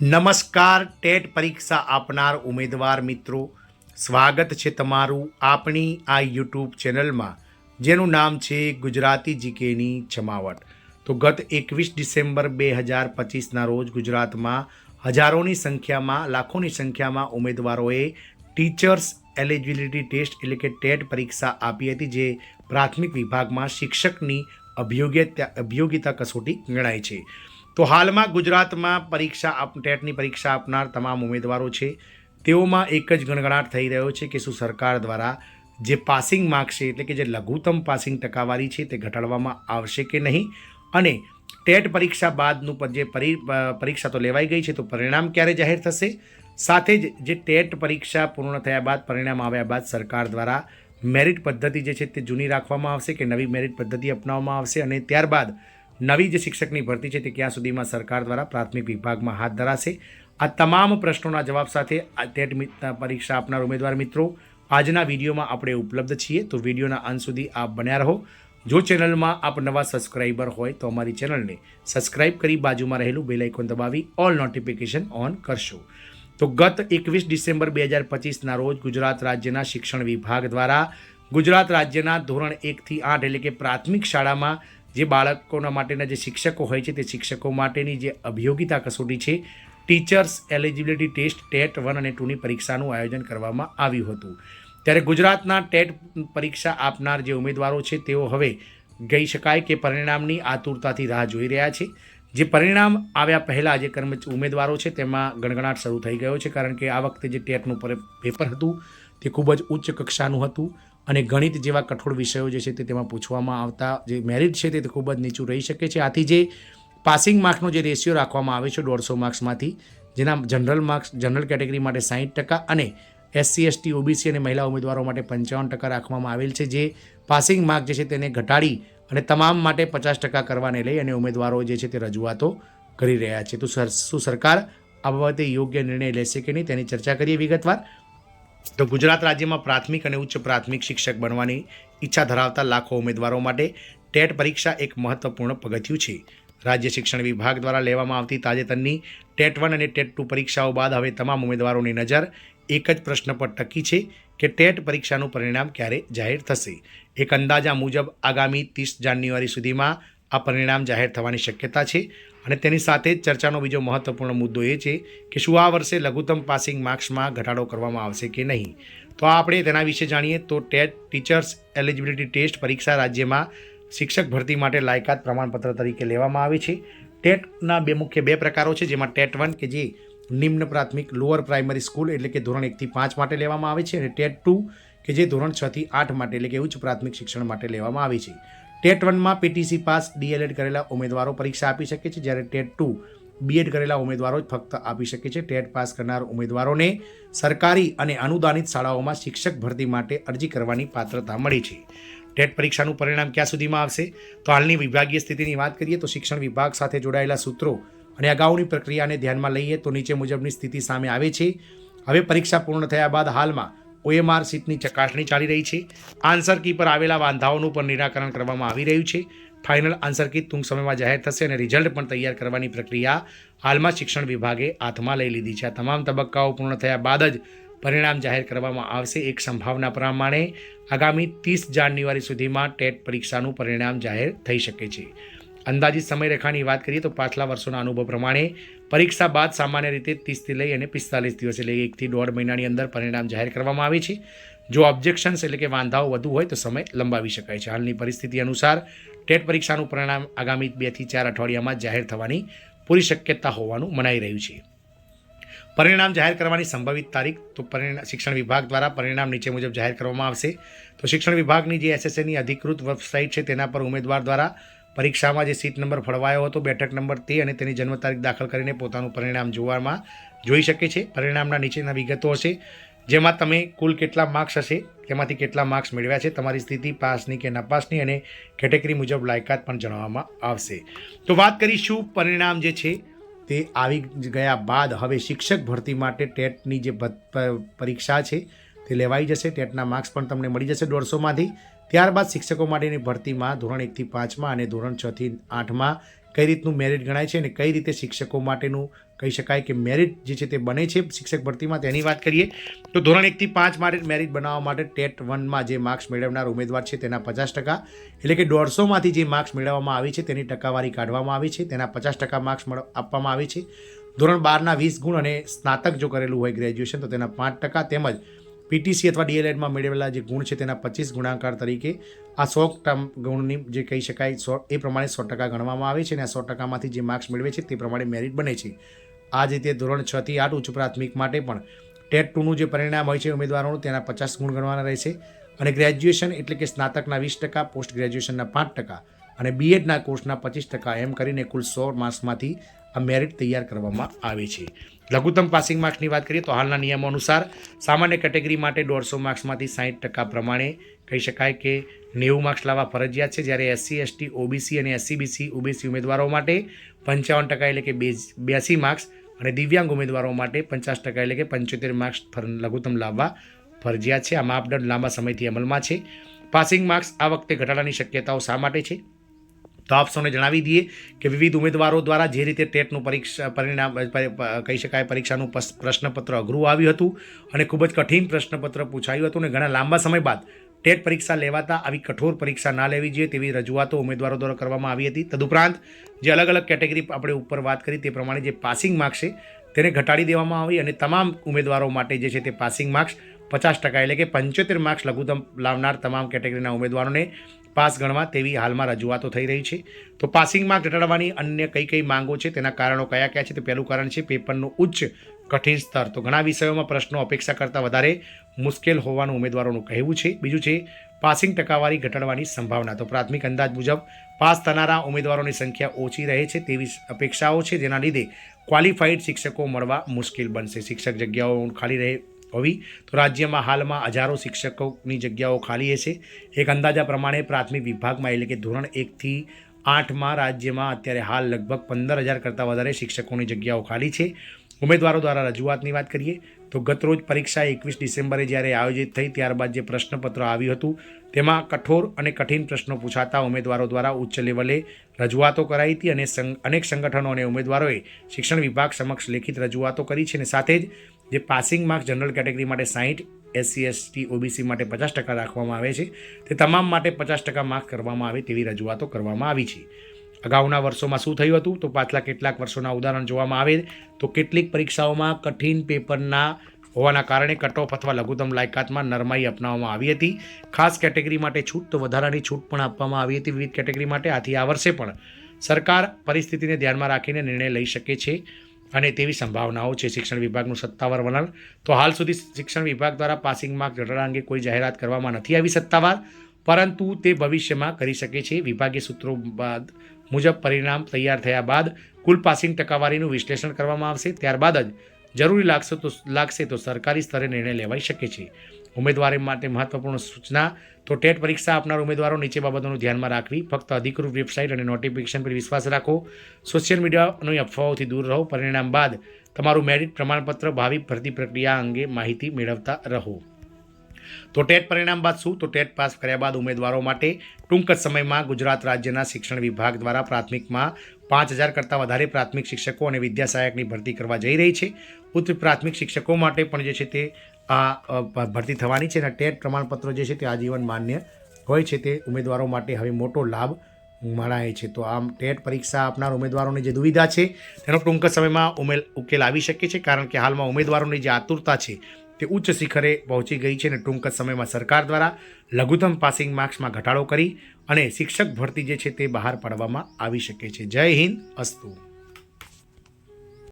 નમસ્કાર, ટેટ પરીક્ષા આપનાર ઉમેદવાર મિત્રો. સ્વાગત છે તમારું આપણી આ યુટ્યુબ ચેનલમાં, જેનું નામ છે ગુજરાતી જીકેની જમાવટ. તો ગત એકવીસ ડિસેમ્બર બે હજાર પચીસના રોજ ગુજરાતમાં હજારોની સંખ્યામાં, લાખોની સંખ્યામાં ઉમેદવારોએ ટીચર્સ એલિજિબિલિટી ટેસ્ટ એટલે કે ટેટ પરીક્ષા આપી હતી, જે પ્રાથમિક વિભાગમાં શિક્ષકની અભિયોગ્યતા અભિયોગિતા કસોટી ગણાય છે. તો હાલમાં ગુજરાતમાં પરીક્ષા આપ, ટેટની પરીક્ષા આપનાર તમામ ઉમેદવારો છે. તેઓમાં એક જ ગણગણાટ થઈ રહ્યો છે કે શું સરકાર દ્વારા જે પાસિંગ માર્ક્સ છે, એટલે કે જે લઘુત્તમ પાસિંગ ટકાવારી છે, તે ઘટાડવામાં આવશે કે નહીં? અને ટેટ પરીક્ષા બાદનું પણ જે પરી પરીક્ષા તો લેવાઈ ગઈ છે, તો પરિણામ ક્યારે જાહેર થશે? સાથે જ જે ટેટ પરીક્ષા પૂર્ણ થયા બાદ, પરિણામ આવ્યા બાદ સરકાર દ્વારા મેરિટ પદ્ધતિ જે છે તે જૂની રાખવામાં આવશે કે નવી મેરિટ પદ્ધતિ અપનાવવામાં આવશે અને ત્યારબાદ નવી જે શિક્ષકની ભરતી છે તે ક્યાં સુધીમાં સરકાર દ્વારા પ્રાથમિક વિભાગમાં હાથ ધરાશે? આ તમામ પ્રશ્નોના જવાબ સાથે ટેટ પરીક્ષા આપનાર ઉમેદવાર મિત્રો, આજના વિડીયોમાં આપણે ઉપલબ્ધ છીએ, તો વિડીયોના અંત સુધી આપ બન્યા રહો. જો ચેનલમાં આપ નવા સબસ્ક્રાઈબર હોય તો અમારી ચેનલને સબસ્ક્રાઈબ કરી બાજુમાં રહેલું બેલ આઇકોન દબાવી ઓલ નોટિફિકેશન ઓન કરશો. તો ગત એકવીસ ડિસેમ્બર બે હજાર પચીસના રોજ ગુજરાત રાજ્યના શિક્ષણ વિભાગ દ્વારા ગુજરાત રાજ્યના ધોરણ એકથી આઠ એટલે કે પ્રાથમિક શાળામાં જે બાળકોના માટેના જે શિક્ષકો હોય છે તે શિક્ષકો માટેની જે અભિયોગિતા કસોટી છે, teachers eligibility test, TET one અને ટુની પરીક્ષાનું આયોજન કરવામાં આવ્યું હતું. ત્યારે ગુજરાતના ટેટ પરીક્ષા આપનાર જે ઉમેદવારો છે, તેઓ હવે ગઈ શકાય કે પરિણામની આતુરતાથી રાહ જોઈ રહ્યા છે. જે પરિણામ આવ્યા પહેલાં જે કર્મ ઉમેદવારો છે, તેમાં ગણગણાટ શરૂ થઈ ગયો છે, કારણ કે આ વખતે જે ટેટનું પર- પેપર હતું, તે ખૂબ જ ઉચ્ચ કક્ષાનું હતું. અને ગણિત જેવા કઠોળ વિષયો જે છે તે તેમાં પૂછવામાં આવતા જે મેરિટ છે તે ખૂબ જ નીચું રહી શકે છે. આથી જે પાસિંગ માર્ક્સનો જે રેશિયો રાખવામાં આવે છે દોઢસો માર્ક્સમાંથી જેના જનરલ માર્ક્સ જનરલ કેટેગરી માટે સાહીઠ ટકા અને એસસી એસટી ઓબીસી અને મહિલા ઉમેદવારો માટે પંચાવન ટકા રાખવામાં આવેલ છે. જે પાસિંગ માર્ક જે છે તેને ઘટાડી અને તમામ માટે પચાસ ટકા કરવાને લઈ અને ઉમેદવારો જે છે તે રજૂઆતો કરી રહ્યા છે. તો શું સરકાર આ બાબતે યોગ્ય નિર્ણય લેશે કે નહીં તેની ચર્ચા કરીએ વિગતવાર. તો ગુજરાત રાજ્યમાં પ્રાથમિક અને ઉચ્ચ પ્રાથમિક શિક્ષક બનવાની ઈચ્છા ધરાવતા લાખો ઉમેદવારો માટે ટેટ પરીક્ષા એક મહત્વપૂર્ણ પગથિયું છે. રાજ્ય શિક્ષણ વિભાગ દ્વારા લેવામાં આવતી તાજેતરની ટેટ વન અને ટેટ ટુ પરીક્ષાઓ બાદ હવે તમામ ઉમેદવારોની નજર એક જ પ્રશ્ન પર ટકી છે કે ટેટ પરીક્ષાનું પરિણામ ક્યારે જાહેર થશે. એક અંદાજા મુજબ આગામી ત્રીસ જાન્યુઆરી સુધીમાં આ પરિણામ જાહેર થવાની શક્યતા છે. અને તેની સાથે જ ચર્ચાનો બીજો મહત્વપૂર્ણ મુદ્દો એ છે કે શું આ વર્ષે લઘુત્તમ પાસિંગ માર્ક્સમાં ઘટાડો કરવામાં આવશે કે નહીં? તો આપણે તેના વિશે જાણીએ તો ટેટ ટીચર્સ એલિજિબિલિટી ટેસ્ટ પરીક્ષા રાજ્યમાં શિક્ષક ભરતી માટે લાયકાત પ્રમાણપત્ર તરીકે લેવામાં આવે છે. ટેટના બે મુખ્ય બે પ્રકારો છે, જેમાં ટેટ વન કે જે નિમ્ન પ્રાથમિક લોઅર પ્રાઇમરી સ્કૂલ એટલે કે ધોરણ એકથી પાંચ માટે લેવામાં આવે છે અને ટેટ ટુ કે જે ધોરણ છથી આઠ માટે એટલે કે ઉચ્ચ પ્રાથમિક શિક્ષણ માટે લેવામાં આવે છે. ટેટ વનમાં પીટીસી પાસ ડીએલએડ કરેલા ઉમેદવારો પરીક્ષા આપી શકે છે, જ્યારે ટેટ ટુ બીએડ કરેલા ઉમેદવારો જ ફક્ત આપી શકે છે. ટેટ પાસ કરનાર ઉમેદવારોને સરકારી અને અનુદાનિત શાળાઓમાં શિક્ષક ભરતી માટે અરજી કરવાની પાત્રતા મળી છે. ટેટ પરીક્ષાનું પરિણામ ક્યાં સુધીમાં આવશે? તો હાલની વિભાગીય સ્થિતિની વાત કરીએ તો શિક્ષણ વિભાગ સાથે જોડાયેલા સૂત્રો અને અગાઉની પ્રક્રિયાને ધ્યાનમાં લઈએ તો નીચે મુજબની સ્થિતિ સામે આવે છે. હવે પરીક્ષા પૂર્ણ થયા બાદ હાલમાં ઓએમઆર સીટની ચકાસણી ચાલી રહી છે. આન્સર કી પર આવેલા વાંધાઓનું પણ નિરાકરણ કરવામાં આવી રહ્યું છે. ફાઇનલ આન્સર કી ટૂંક સમયમાં જાહેર થશે અને રિઝલ્ટ પણ તૈયાર કરવાની પ્રક્રિયા હાલમાં શિક્ષણ વિભાગે હાથમાં લઈ લીધી છે. આ તમામ તબક્કાઓ પૂર્ણ થયા બાદ જ પરિણામ જાહેર કરવામાં આવશે. એક સંભાવના પ્રમાણે આગામી ત્રીસ જાન્યુઆરી સુધીમાં ટેટ પરીક્ષાનું પરિણામ જાહેર થઈ શકે છે. અંદાજિત સમયરેખાની વાત કરીએ તો પાછલા વર્ષોના અનુભવ પ્રમાણે પરીક્ષા બાદ સામાન્ય રીતે ત્રીસથી લઈ અને પિસ્તાલીસ દિવસ એટલે એકથી દોઢ મહિનાની અંદર પરિણામ જાહેર કરવામાં આવે છે. જો ઓબ્જેક્શન્સ એટલે કે વાંધાઓ વધુ હોય તો સમય લંબાવી શકાય છે. હાલની પરિસ્થિતિ અનુસાર ટેટ પરીક્ષાનું પરિણામ આગામી બેથી ચાર અઠવાડિયામાં જાહેર થવાની પૂરી શક્યતા હોવાનું મનાઈ રહ્યું છે. પરિણામ જાહેર કરવાની સંભવિત તારીખ તો પરિણામ શિક્ષણ વિભાગ દ્વારા પરિણામ નીચે મુજબ જાહેર કરવામાં આવશે. તો શિક્ષણ વિભાગની જે એસએસએની અધિકૃત વેબસાઇટ છે તેના પર ઉમેદવાર દ્વારા પરીક્ષામાં જે સીટ નંબર ફળવાયો હતો, બેઠક નંબર તે અને તેની જન્મ તારીખ દાખલ કરીને પોતાનું પરિણામ જોવામાં જોઈ શકે છે. પરિણામના નીચેના વિગતો હશે, જેમાં તમે કુલ કેટલા માર્ક્સ હશે, તેમાંથી કેટલા માર્ક્સ મેળવ્યા છે, તમારી સ્થિતિ પાસની કે નપાસની અને કેટેગરી મુજબ લાયકાત પણ જણાવવામાં આવશે. તો વાત કરીશું પરિણામ જે છે, તે આવી ગયા બાદ હવે શિક્ષક ભરતી માટે ટેટની જે પરીક્ષા છે, તે લેવાઈ જશે. ટેટના માર્ક્સ પણ તમને મળી જશે દોઢસોમાંથી. ત્યારબાદ શિક્ષકો માટેની ભરતીમાં ધોરણ એકથી પાંચમાં અને ધોરણ છથી આઠમાં કઈ રીતનું મેરિટ ગણાય છે અને કઈ રીતે શિક્ષકો માટેનું કહી શકાય કે મેરિટ જે છે તે બને છે શિક્ષક ભરતીમાં? તેની વાત કરીએ. તો ધોરણ એકથી પાંચ માટે મેરિટ બનાવવા માટે ટેટ વનમાં જે માર્ક્સ મેળવનાર ઉમેદવાર છે તેના પચાસ ટકા, એટલે કે દોઢસોમાંથી જે માર્ક્સ મેળવવામાં આવી છે તેની ટકાવારી કાઢવામાં આવી છે, તેના પચાસ ટકા માર્ક્સ આપવામાં આવે છે. ધોરણ બારના વીસ ગુણ અને સ્નાતક જો કરેલું હોય ગ્રેજ્યુએશન તો તેના પાંચ ટકા તેમજ પીટીસી અથવા ડીએલએડમાં મેળવેલા જે ગુણ છે તેના પચીસ ગુણાકાર તરીકે આ સો ગુણની જે કહી શકાય સો, એ પ્રમાણે સો ટકા ગણવામાં આવે છે અને આ સો ટકામાંથી જે માર્ક્સ મેળવે છે તે પ્રમાણે મેરિટ બને છે. આ જ રીતે ધોરણ છ થી આઠ ઉચ્ચ પ્રાથમિક માટે પણ ટેટ ટુનું જે પરિણામ હોય છે ઉમેદવારોનું તેના પચાસ ગુણ ગણવાના રહેશે અને ગ્રેજ્યુએશન એટલે કે સ્નાતકના વીસ ટકા, પોસ્ટ ગ્રેજ્યુએશનના પાંચ ટકા અને બીએડના કોર્સના પચીસ ટકા એમ કરીને કુલ સો માર્ક્સમાંથી આ મેરિટ તૈયાર કરવામાં આવે છે. લઘુત્તમ પાસિંગ માર્ક્સની વાત કરીએ તો હાલના નિયમો અનુસાર સામાન્ય કેટેગરી માટે દોઢસો માર્ક્સમાંથી સાહીઠ ટકા પ્રમાણે કહી શકાય કે નેવું માર્ક્સ લાવવા ફરજિયાત છે. જ્યારે એસસી એસટી ઓબીસી અને એસસીબીસી ઓબીસી ઉમેદવારો માટે પંચાવન ટકા એટલે કે બ્યાસી માર્ક્સ અને દિવ્યાંગ ઉમેદવારો માટે પચાસ ટકા એટલે કે પંચોતેર માર્ક્સ લઘુત્તમ લાવવા ફરજિયાત છે. આ માપદંડ લાંબા સમયથી અમલમાં છે. પાસિંગ માર્ક્સ આ વખતે ઘટાડાની શક્યતાઓ શા માટે છે? તો આપ સૌને જણાવી દઈએ કે વિવિધ ઉમેદવારો દ્વારા જે રીતે ટેટનું પરીક્ષા, પરિણામ કહી શકાય પરીક્ષાનું પ્રશ્નપત્ર અઘરું આવ્યું હતું અને ખૂબ જ કઠિન પ્રશ્નપત્ર પૂછાયું હતું અને ઘણા લાંબા સમય બાદ ટેટ પરીક્ષા લેવાતા આવી કઠોર પરીક્ષા ના લેવી જોઈએ તેવી રજૂઆતો ઉમેદવારો દ્વારા કરવામાં આવી હતી. તદુપરાંત જે અલગ અલગ કેટેગરી આપણે ઉપર વાત કરી તે પ્રમાણે જે પાસિંગ માર્ક્સ છે તેને ઘટાડી દેવામાં આવી અને તમામ ઉમેદવારો માટે જે છે તે પાસિંગ માર્ક્સ પચાસ ટકા એટલે કે પંચોતેર માર્ક્સ લઘુત્તમ લાવનાર તમામ કેટેગરીના ઉમેદવારોને પાસ ગણવા તેવી હાલમાં રજૂઆતો થઈ રહી છે. તો પાસિંગ માર્ક ઘટાડવાની અન્ય કઈ કઈ માંગો છે? તેના કારણો કયા કયા છે? તે પહેલું કારણ છે પેપરનું ઉચ્ચ કઠિન સ્તર. તો ઘણા વિષયોમાં પ્રશ્નો અપેક્ષા કરતાં વધારે મુશ્કેલ હોવાનું ઉમેદવારોનું કહેવું છે. બીજું છે પાસિંગ ટકાવારી ઘટાડવાની સંભાવના. તો પ્રાથમિક અંદાજ મુજબ પાસ થનારા ઉમેદવારોની સંખ્યા ઓછી રહે છે તેવી અપેક્ષાઓ છે. જેના લીધે ક્વોલિફાઈડ શિક્ષકો મળવા મુશ્કેલ બનશે. શિક્ષક જગ્યાઓ ખાલી રહે હોવી તો રાજ્યમાં હાલમાં હજારો શિક્ષકોની જગ્યાઓ ખાલી હશે. એક અંદાજા પ્રમાણે પ્રાથમિક વિભાગમાં એટલે કે ધોરણ એકથી આઠમાં રાજ્યમાં અત્યારે હાલ લગભગ પંદર હજાર કરતાં વધારે શિક્ષકોની જગ્યાઓ ખાલી છે. ઉમેદવારો દ્વારા રજૂઆતની વાત કરીએ તો ગતરોજ પરીક્ષા એકવીસ ડિસેમ્બરે જ્યારે આયોજિત થઈ ત્યારબાદ જે પ્રશ્નપત્ર આવ્યું હતું, તેમાં કઠોર અને કઠિન પ્રશ્નો પૂછાતા ઉમેદવારો દ્વારા ઉચ્ચ લેવલે રજૂઆતો કરાઈ હતી અને અનેક સંગઠનો અને ઉમેદવારોએ શિક્ષણ વિભાગ સમક્ષ લેખિત રજૂઆતો કરી છે અને સાથે જ જે પાસિંગ માર્ક્સ જનરલ કેટેગરી માટે સાહીઠ એસસી, એસટી, ઓબીસી માટે પચાસ ટકા રાખવામાં આવે છે, તે તમામ માટે પચાસ ટકા માર્ક કરવામાં આવે તેવી રજૂઆતો કરવામાં આવી છે. અગાઉના વર્ષોમાં શું થયું હતું? તો પાછલા કેટલાક વર્ષોના ઉદાહરણ જોવામાં આવે તો કેટલીક પરીક્ષાઓમાં કઠિન પેપરના હોવાના કારણે કટ ઓફ અથવા લઘુત્તમ લાયકાતમાં નરમાઈ અપનાવવામાં આવી હતી. ખાસ કેટેગરી માટે છૂટ તો વધારાની છૂટ પણ આપવામાં આવી હતી વિવિધ કેટેગરી માટે. આથી આ વર્ષે પણ સરકાર પરિસ્થિતિને ધ્યાનમાં રાખીને નિર્ણય લઈ શકે છે અને તેવી સંભાવનાઓ છે શિક્ષણ વિભાગનું સત્તાવાર વલણ. તો હાલ સુધી શિક્ષણ વિભાગ દ્વારા પાસિંગ માર્ક ઘટાડા અંગે કોઈ જાહેરાત કરવામાં નથી આવી સત્તાવાર, પરંતુ તે ભવિષ્યમાં કરી શકે છે. વિભાગીય સૂત્રો બાદ મુજબ પરિણામ તૈયાર થયા બાદ કુલ પાસિંગ ટકાવારીનું વિશ્લેષણ કરવામાં આવશે. ત્યારબાદ જ જરૂરી લાગશે તો લાગશે તો સરકારી સ્તરે નિર્ણય લેવાઈ શકે છે. ઉમેદવારી માટે મહત્વપૂર્ણ સૂચના તો ટેટ પરીક્ષા આપનાર ઉમેદવારો નીચે બાબતોનું ધ્યાનમાં રાખવી. ફક્ત અધિકૃત વેબસાઇટ અને નોટિફિકેશન પર વિશ્વાસ રાખો. સોશિયલ મીડિયાની અફવાઓથી દૂર રહો. પરિણામ બાદ તમારું મેરિટ પ્રમાણપત્ર ભાવિ ભરતી પ્રક્રિયા અંગે માહિતી મેળવતા રહો. તો ટેટ પરિણામ બાદ શું? તો ટેટ પાસ કર્યા બાદ ઉમેદવારો માટે ટૂંક જ સમયમાં ગુજરાત રાજ્યના શિક્ષણ વિભાગ દ્વારા પ્રાથમિકમાં પાંચ હજાર કરતાં વધારે પ્રાથમિક શિક્ષકો અને વિદ્યા સહાયકની ભરતી કરવા જઈ રહી છે. ઉચ્ચ પ્રાથમિક શિક્ષકો માટે પણ જે છે તે આ ભરતી થવાની છે અને ટેટ પ્રમાણપત્રો જે છે તે આજીવન માન્ય હોય છે તે ઉમેદવારો માટે હવે મોટો લાભ મળાય છે. તો આમ ટેટ પરીક્ષા આપનાર ઉમેદવારોની જે દુવિધા છે, તેનો ટૂંક સમયમાં ઉમેલ, ઉકેલ આવી શકે છે કારણ કે હાલમાં ઉમેદવારોની જે આતુરતા છે તે ઉચ્ચ શિખરે પહોંચી ગઈ છે અને ટૂંક જ સમયમાં સરકાર દ્વારા લઘુત્તમ પાસિંગ માર્ક્સમાં ઘટાડો કરી અને શિક્ષક ભરતી જે છે તે બહાર પાડવામાં આવી શકે છે. જય હિન્દ, અસ્તુ.